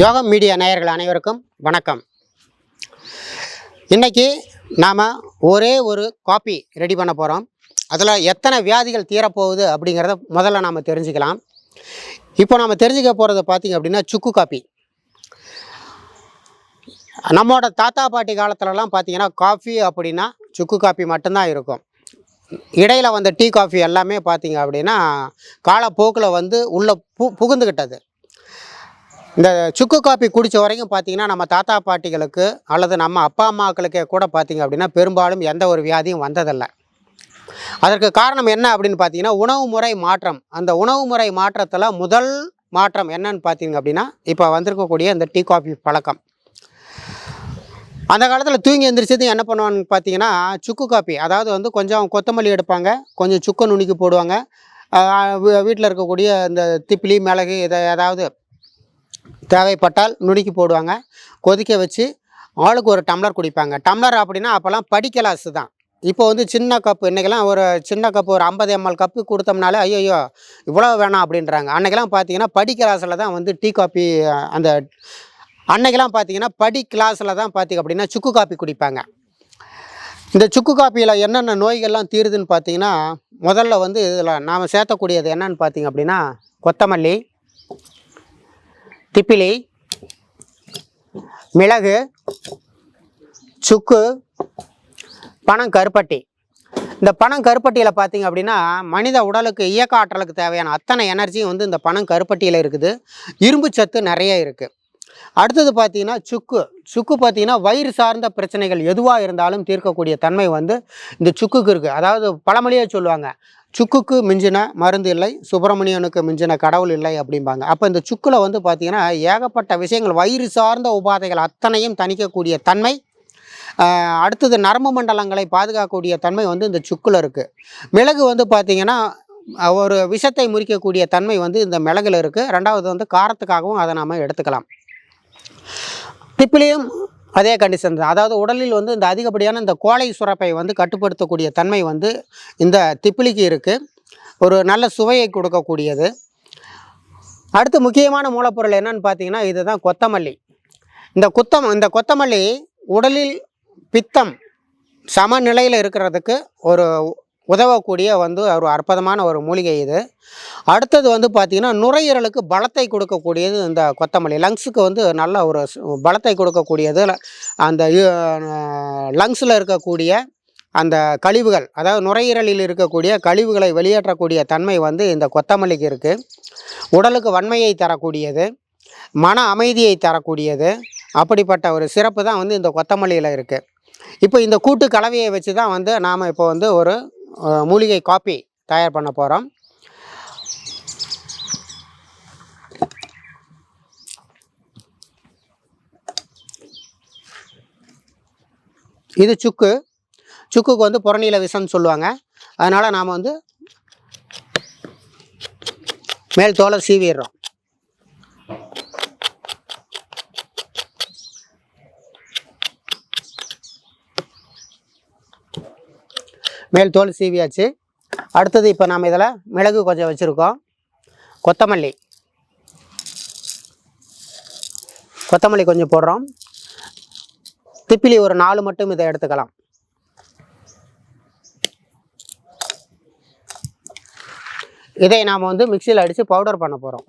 யோகம் மீடியா நேயர்கள் அனைவருக்கும் வணக்கம். இன்னைக்கு நாம் ஒரே ஒரு காப்பி ரெடி பண்ண போகிறோம் அதில் எத்தனை வியாதிகள் தீரப்போகுது அப்படிங்கிறத முதல்ல நாம் தெரிஞ்சுக்கலாம். இப்போ நாம் தெரிஞ்சுக்க போகிறது பார்த்திங்க அப்படின்னா சுக்கு காப்பி நம்மளோட தாத்தா பாட்டி காலத்துலலாம் பார்த்திங்கன்னா காஃபி அப்படின்னா சுக்கு காப்பி மட்டும்தான் இருக்கும். இடையில் வந்த டீ காஃபி எல்லாமே பார்த்திங்க அப்படின்னா காலப்போக்கில் வந்து உள்ளே பு புகுந்துக்கிட்டது இந்த சுக்கு காப்பி குடித்த வரைக்கும் பார்த்தீங்கன்னா நம்ம தாத்தா பாட்டிகளுக்கு அல்லது நம்ம அப்பா அம்மாக்களுக்கே கூட பார்த்திங்க அப்படின்னா பெரும்பாலும் எந்த ஒரு வியாதியும் வந்ததில்லை. அதற்கு காரணம் என்ன அப்படின்னு பார்த்தீங்கன்னா உணவு முறை மாற்றம். அந்த உணவு முறை மாற்றத்தில் முதல் மாற்றம் என்னன்னு பார்த்தீங்க அப்படின்னா இப்போ வந்திருக்கக்கூடிய இந்த டீ காஃபி பழக்கம். அந்த காலத்தில் தூங்கி எந்திரிச்சது என்ன பண்ணுவான்னு பார்த்தீங்கன்னா சுக்கு காப்பி அதாவது வந்து கொஞ்சம் கொத்தமல்லி எடுப்பாங்க கொஞ்சம் சுக்கு நுணுக்கி போடுவாங்க. வீட்டில் இருக்கக்கூடிய இந்த திப்பிலி மிளகு இதை ஏதாவது தேவைப்பட்டால் நுணுக்கி போடுவாங்க. கொதிக்க வச்சு ஆளுக்கு ஒரு டம்ளர் குடிப்பாங்க. டம்ளர் அப்படின்னா அப்போல்லாம் படிக்கலாசு தான். இப்போ வந்து சின்ன கப்பு இன்றைக்கெல்லாம் ஒரு சின்ன கப்பு ஒரு ஐம்பது எம்எல் கப்பு கொடுத்தோம்னாலே ஐயோ இவ்வளோ வேணாம் அப்படின்றாங்க. அன்றைக்கெல்லாம் பார்த்தீங்கன்னா படி கிளாஸில் தான் வந்து டீ காப்பி அந்த அன்னைக்கெல்லாம் பார்த்தீங்கன்னா படி கிளாஸில் தான் பார்த்தீங்க அப்படின்னா சுக்கு காப்பி குடிப்பாங்க. இந்த சுக்கு காப்பியில் என்னென்ன நோய்கள்லாம் தீருதுன்னு பார்த்தீங்கன்னா முதல்ல வந்து இதில் நாம் சேர்த்தக்கூடியது என்னன்னு பார்த்தீங்க அப்படின்னா கொத்தமல்லி திப்பிலி மிளகு சுக்கு பணம் கருப்பட்டி. இந்த பணம் கருப்பட்டியில் பார்த்தீங்க அப்படின்னா மனித உடலுக்கு இயக்க ஆற்றலுக்கு தேவையான அத்தனை எனர்ஜியும் வந்து இந்த பணம் கருப்பட்டியில் இருக்குது. இரும்பு சத்து நிறைய இருக்குது அடுத்தது பார்த்தீங்கன்னா சுக்கு. சுக்கு பார்த்தீங்கன்னா வயிறு சார்ந்த பிரச்சனைகள் எதுவாக இருந்தாலும் தீர்க்கக்கூடிய தன்மை வந்து இந்த சுக்குக்கு இருக்குது அதாவது பழமொழியே சொல்லுவாங்க சுக்குக்கு மிஞ்சின மருந்து இல்லை சுப்பிரமணியனுக்கு மிஞ்சின கடவுள் இல்லை அப்படிம்பாங்க. அப்போ இந்த சுக்கில் வந்து பார்த்தீங்கன்னா ஏகப்பட்ட விஷயங்கள் வயிறு சார்ந்த உபாதைகள் அத்தனையும் தணிக்கக்கூடிய தன்மை அடுத்தது நரம்பு மண்டலங்களை பாதுகாக்கக்கூடிய தன்மை வந்து இந்த சுக்கில் இருக்குது மிளகு வந்து பார்த்திங்கன்னா ஒரு விஷத்தை முறிக்கக்கூடிய தன்மை வந்து இந்த மிளகில் இருக்குது ரெண்டாவது வந்து காரத்துக்காகவும் அதை நாம் எடுத்துக்கலாம். திப்பிலியும் அதே கண்டிஷன் தான். அதாவது உடலில் வந்து இந்த அதிகப்படியான இந்த கோழை சுரப்பை வந்து கட்டுப்படுத்தக்கூடிய தன்மை வந்து இந்த திப்பிலிக்கு இருக்குது ஒரு நல்ல சுவையை கொடுக்கக்கூடியது. அடுத்து முக்கியமான மூலப்பொருள் என்னன்னு பார்த்தீங்கன்னா இதுதான் கொத்தமல்லி. இந்த குத்தம் இந்த கொத்தமல்லி உடலில் பித்தம் சமநிலையில் இருக்கிறதுக்கு ஒரு உதவக்கூடிய வந்து ஒரு அற்புதமான ஒரு மூலிகை இது. அடுத்தது வந்து பார்த்திங்கன்னா நுரையீரலுக்கு பலத்தை கொடுக்கக்கூடியது இந்த கொத்தமல்லி. லங்ஸுக்கு வந்து நல்ல ஒரு பலத்தை கொடுக்கக்கூடியது. அந்த லங்ஸில் இருக்கக்கூடிய அந்த கழிவுகள் அதாவது நுரையீரலில் இருக்கக்கூடிய கழிவுகளை வெளியேற்றக்கூடிய தன்மை வந்து இந்த கொத்தமல்லிக்கு இருக்குது உடலுக்கு வன்மையை தரக்கூடியது. மன அமைதியை தரக்கூடியது. அப்படிப்பட்ட ஒரு சிறப்பு தான் வந்து இந்த கொத்தமல்லியில் இருக்குது இப்போ இந்த கூட்டு கலவையை வச்சு தான் வந்து நாம் இப்போ வந்து ஒரு மூலிகை காப்பி தயார் பண்ண போகிறோம் இது சுக்கு. சுக்குக்கு வந்து புறநீல விஷம்னு சொல்லுவாங்க. அதனால் நாம் வந்து மேல் தோலை சீவிடுறோம். மேல் தோல் சீவியாச்சு. அடுத்தது இப்போ நாம் இதில் மிளகு கொஞ்சம் வச்சுருக்கோம். கொத்தமல்லி. கொத்தமல்லி கொஞ்சம் போடுறோம். திப்பிலி ஒரு நாலு மட்டும் இதை எடுத்துக்கலாம். இதை நாம் வந்து மிக்சியில் அடித்து பவுடர் பண்ண போகிறோம்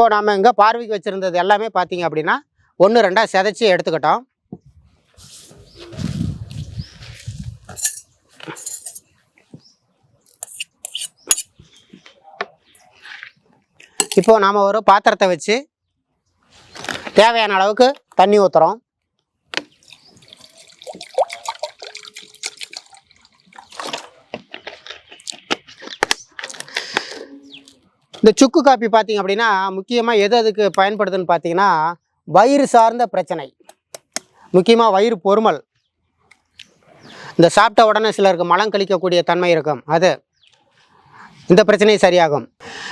இப்போ நாம் இங்கே பார்வைக்கு வச்சுருந்தது எல்லாமே பார்த்தீங்க அப்படின்னா ஒன்று ரெண்டாக செதைச்சி எடுத்துக்கிட்டோம். இப்போ நாம் ஒரு பாத்திரத்தை வச்சு தேவையான அளவுக்கு தண்ணி ஊற்றுறோம் இந்த சுக்கு காப்பி பார்த்தீங்க அப்படின்னா முக்கியமாக எது அதுக்கு பயன்படுதுன்னு பார்த்தீங்கன்னா வயிறு சார்ந்த பிரச்சனை. முக்கியமாக வயிறு பொறுமல். இந்த சாப்பிட்ட உடனே சிலருக்கு மலம் கழிக்கக்கூடிய தன்மை இருக்கும். அது இந்த பிரச்சனை சரியாகும்.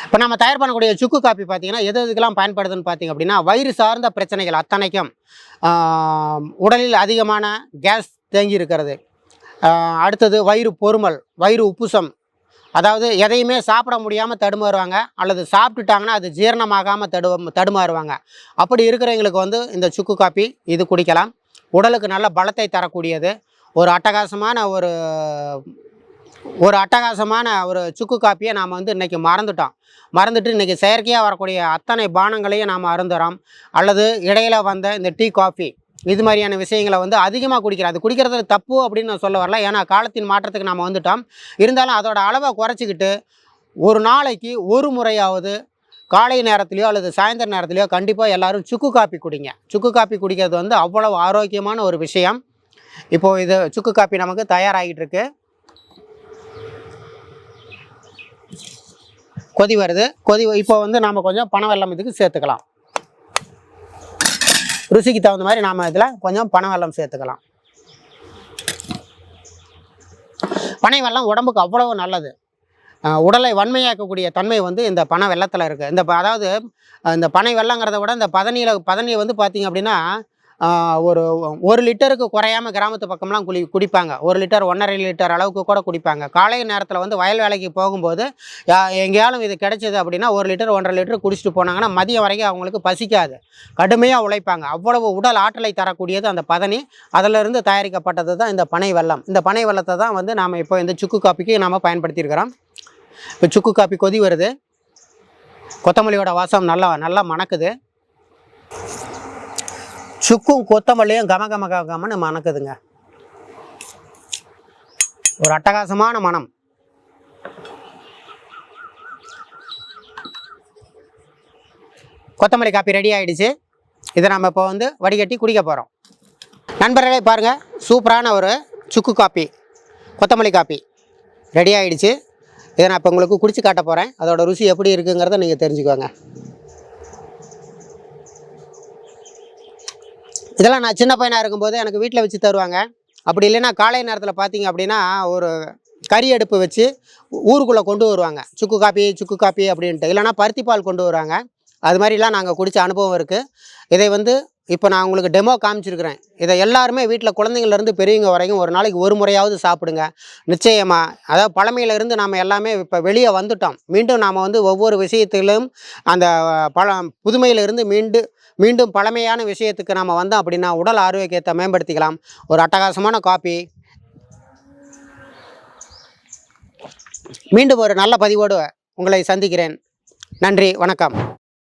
இப்போ நம்ம தயார் பண்ணக்கூடிய சுக்கு காப்பி பார்த்தீங்கன்னா எது எதுக்கெல்லாம் பயன்படுதுன்னு பார்த்தீங்க அப்படின்னா வயிறு சார்ந்த பிரச்சனைகள் அத்தனைக்கும் உடலில் அதிகமான கேஸ் தேங்கி இருக்கிறது. அடுத்தது வயிறு பொறுமல் வயிறு உப்புசம் அதாவது எதையுமே சாப்பிட முடியாமல் தடுமாறுவாங்க. அல்லது சாப்பிட்டுட்டாங்கன்னா அது ஜீரணமாகாமல் தடு தடுமாறுவாங்க. அப்படி இருக்கிறவங்களுக்கு வந்து இந்த சுக்கு காப்பி இது குடிக்கலாம். உடலுக்கு நல்ல பலத்தை தரக்கூடியது. ஒரு அட்டகாசமான ஒரு ஒரு அட்டகாசமான ஒரு சுக்கு காப்பியை நாம் வந்து இன்றைக்கி மறந்துட்டோம். மறந்துட்டு இன்றைக்கி செயற்கையாக வரக்கூடிய அத்தனை பானங்களையும் நாம் அருந்துறோம். அல்லது இடையில் வந்த இந்த டீ காஃபி இது மாதிரியான விஷயங்களை வந்து அதிகமாக குடிக்கிறோம் அது குடிக்கிறது தப்பு அப்படின்னு நான் சொல்ல வரல. ஏன்னா காலத்தின் மாற்றத்துக்கு நாம் வந்துட்டோம். இருந்தாலும் அதோட அளவை குறைச்சிக்கிட்டு ஒரு நாளைக்கு ஒரு முறையாவது காலை நேரத்துலையோ அல்லது சாயந்தர நேரத்துலையோ கண்டிப்பாக எல்லாரும் சுக்கு காப்பி குடிங்க. சுக்கு காப்பி குடிக்கிறது வந்து அவ்வளவு ஆரோக்கியமான ஒரு விஷயம். இப்போது இது சுக்கு காப்பி நமக்கு தயாராகிட்டு இருக்கு கொதி வருது. கொதி இப்போ வந்து நாம் கொஞ்சம் பனை இதுக்கு சேர்த்துக்கலாம். ருசிக்கு தகுந்த மாதிரி நாம் இதில் கொஞ்சம் பனைவெல்லம் சேர்த்துக்கலாம். பனை வெள்ளம் உடம்புக்கு அவ்வளவு நல்லது. உடலை வன்மையாக்கக்கூடிய தன்மை வந்து இந்த பனை வெள்ளத்தில் இருக்குது இந்த அதாவது இந்த பனை வெள்ளங்கிறத விட இந்த பதனியில் பதனியை வந்து பார்த்திங்க அப்படின்னா ஒரு ஒரு லிட்டருக்கு குறையாம கிராமத்து பக்கம்லாம் குளி குடிப்பாங்க. ஒரு லிட்டர் ஒன்றரை லிட்டர் அளவுக்கு கூட குடிப்பாங்க. காலை நேரத்தில் வந்து வயல் வேலைக்கு போகும்போது எங்கேயாலும் இது கிடைச்சது அப்படின்னா ஒரு லிட்டர் ஒன்றரை லிட்டர் குடிச்சிட்டு போனாங்கன்னா மதியம் வரைக்கும் அவங்களுக்கு பசிக்காது. கடுமையாக உழைப்பாங்க. அவ்வளவு உடல் ஆற்றலை தரக்கூடியது அந்த பதனி. அதிலிருந்து தயாரிக்கப்பட்டது தான் இந்த பனை வெள்ளம் இந்த பனை வெள்ளத்தை தான் வந்து நாம் இப்போ இந்த சுக்கு காப்பிக்கு நாம் பயன்படுத்தியிருக்கிறோம். இப்போ சுக்கு காப்பி கொதி வருது. கொத்தமல்லியோட வாசம் நல்லா நல்லா மணக்குது. சுக்கும் கொத்தமல்லியும் கம கம கம கமன்னு மணக்குதுங்க. ஒரு அட்டகாசமான மனம் கொத்தமல்லி காப்பி ரெடி ஆகிடுச்சு இதை நம்ம இப்போ வந்து வடிகட்டி குடிக்க போகிறோம் நண்பர்களே பாருங்கள் சூப்பரான ஒரு சுக்கு காப்பி கொத்தமல்லி காப்பி ரெடி ஆகிடுச்சு இதை நான் இப்போ உங்களுக்கு குடிச்சு காட்ட போகிறேன் அதோட ருசி எப்படி இருக்குங்கிறத நீங்கள் தெரிஞ்சுக்கோங்க. இதெல்லாம் நான் சின்ன பையனாக இருக்கும்போது எனக்கு வீட்டில் வச்சு தருவாங்க. அப்படி இல்லைன்னா காலை நேரத்தில் பார்த்தீங்க அப்படின்னா ஒரு கறி அடுப்பு வச்சு ஊருக்குள்ளே கொண்டு வருவாங்க. சுக்கு காப்பி சுக்கு காப்பி அப்படின்ட்டு. இல்லைன்னா பருத்தி பால் கொண்டு வருவாங்க அது மாதிரிலாம் நாங்கள் குடித்த அனுபவம் இருக்குது இதை வந்து இப்போ நான் உங்களுக்கு டெமோ காமிச்சிருக்கிறேன். இதை எல்லாருமே வீட்டில் குழந்தைங்கள்லேருந்து பெரியவங்க வரைக்கும் ஒரு நாளைக்கு ஒரு முறையாவது சாப்பிடுங்க. நிச்சயமாக அதாவது பழமையிலேருந்து நாம் எல்லாமே இப்போ வெளியே வந்துட்டோம். மீண்டும் நாம் வந்து ஒவ்வொரு விஷயத்திலும் அந்த பழ புதுமையிலிருந்து மீண்டு மீண்டும் பழமையான விஷயத்துக்கு நாம் வந்தோம் அப்படின்னா உடல் ஆரோக்கியத்தை மேம்படுத்திக்கலாம். ஒரு அட்டகாசமான காப்பி மீண்டும் ஒரு நல்ல பதிவோடு உங்களை சந்திக்கிறேன். நன்றி வணக்கம்.